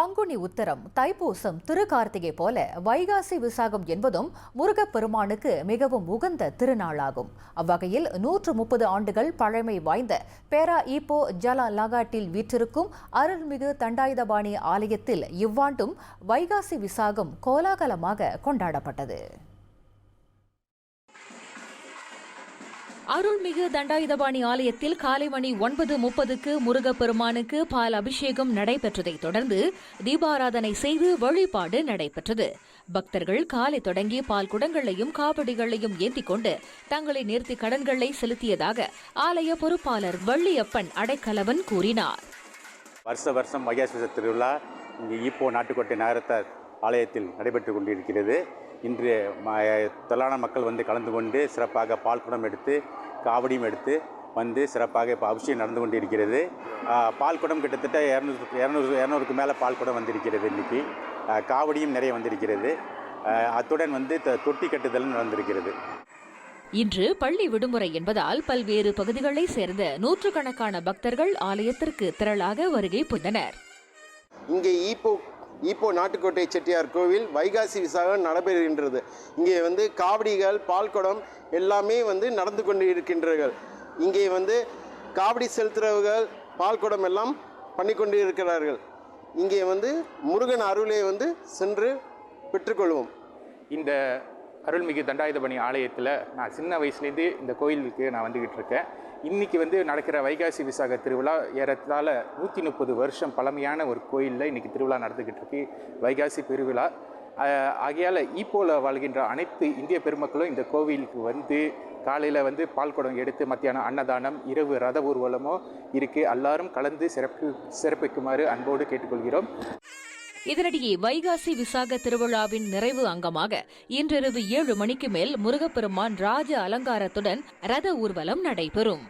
பங்குனி உத்தரம் தைப்பூசம் திருக்கார்த்திகை போல வைகாசி விசாகம் என்பதும் முருகப்பெருமானுக்கு மிகவும் உகந்த திருநாளாகும். அவ்வகையில் நூற்று முப்பது ஆண்டுகள் பழமை வாய்ந்த பேரா ஈப்போ ஜலா லகாட்டில் வீற்றிருக்கும் அருள்மிகு தண்டாயுதபாணி ஆலயத்தில் இவ்வாண்டும் வைகாசி விசாகம் கோலாகலமாக கொண்டாடப்பட்டது. அருள்மிகு தண்டாயுதபாணி ஆலயத்தில் காலை மணி ஒன்பது முப்பதுக்கு முருகப்பெருமானுக்கு பால் அபிஷேகம் நடைபெற்றதைத் தொடர்ந்து தீபாராதனை செய்து வழிபாடு நடைபெற்றது. பக்தர்கள் காலை தொடங்கி பால் குடங்களையும் காவடிகளையும் ஏந்திக் கொண்டு தங்களை நிறுத்தி கடன்களை செலுத்தியதாக ஆலய பொறுப்பாளர் வள்ளியப்பன் அடைக்கலவன் கூறினார். வருஷ வருஷம் மகேஸ்வர திருவிழா இங்கே ஈப்போ நாட்டுக்கோட்டை நகரத்தார் ஆலயத்தில் நடைபெற்று கொண்டிருக்கிறது. இன்று ம தொழிலான மக்கள் வந்து கலந்து கொண்டு சிறப்பாக பால் குடம் எடுத்து காவடியும் எடுத்து வந்து சிறப்பாக இப்போ அபிஷேகம் நடந்து கொண்டிருக்கிறது. ஆ, பால் குடம் கிட்டத்தட்ட இரநூறு இரநூறு இரநூறுக்கு மேலே பால் குடம் வந்திருக்கிறது இன்றைக்கி காவடியும் நிறைய வந்திருக்கிறது. அத்துடன் வந்து த- தொட்டி கட்டுதலும் நடந்திருக்கிறது. இன்று பள்ளி விடுமுறை என்பதால் பல்வேறு பகுதிகளைச் சேர்ந்த நூற்றுக்கணக்கான பக்தர்கள் ஆலயத்திற்கு திரளாக வருகை புரிந்தனர். இங்கே ஈப்போ இப்போ நாட்டுக்கோட்டை செட்டியார் கோவில் வைகாசி விசாகம் நடைபெறுகின்றது. இங்கே வந்து காவடிகள் பால்குடம் எல்லாமே வந்து நடந்து கொண்டு இருக்கின்றார்கள் இங்கே வந்து காவடி செலுத்துறவர்கள் பால்குடம் எல்லாம் பண்ணி கொண்டு இருக்கிறார்கள் இங்கே வந்து முருகன் அருளை வந்து சென்று பெற்றுக்கொள்வோம் இந்த அருள்மிகு தண்டாயுதபணி ஆலயத்தில் நான் சின்ன வயசுலேருந்து இந்த கோயிலுக்கு நான் வந்துக்கிட்டு இருக்கேன். இன்றைக்கி வந்து நடக்கிற வைகாசி விசாக திருவிழா ஏறத்தால் நூற்றி முப்பது வருஷம் பழமையான ஒரு கோயிலில் இன்றைக்கி திருவிழா நடந்துக்கிட்டு இருக்கு. வைகாசி பெருவிழா. ஆகையால் ஈப்போல வாழ்கின்ற அனைத்து இந்திய பெருமக்களும் இந்த கோவிலுக்கு வந்து காலையில் வந்து பால் குடம் எடுத்து மத்தியானம் அன்னதானம் இரவு ரத ஊர்வலமோ இருக்குது எல்லாரும் கலந்து சிறப்பு சிறப்பிக்குமாறு அன்போடு கேட்டுக்கொள்கிறோம். இதனிடையே வைகாசி விசாக திருவிழாவின் நிறைவு அங்கமாக இன்றிரவு ஏழு மணிக்கு மேல் முருகப்பெருமான் ராஜ அலங்காரத்துடன் ரத ஊர்வலம் நடைபெறும்.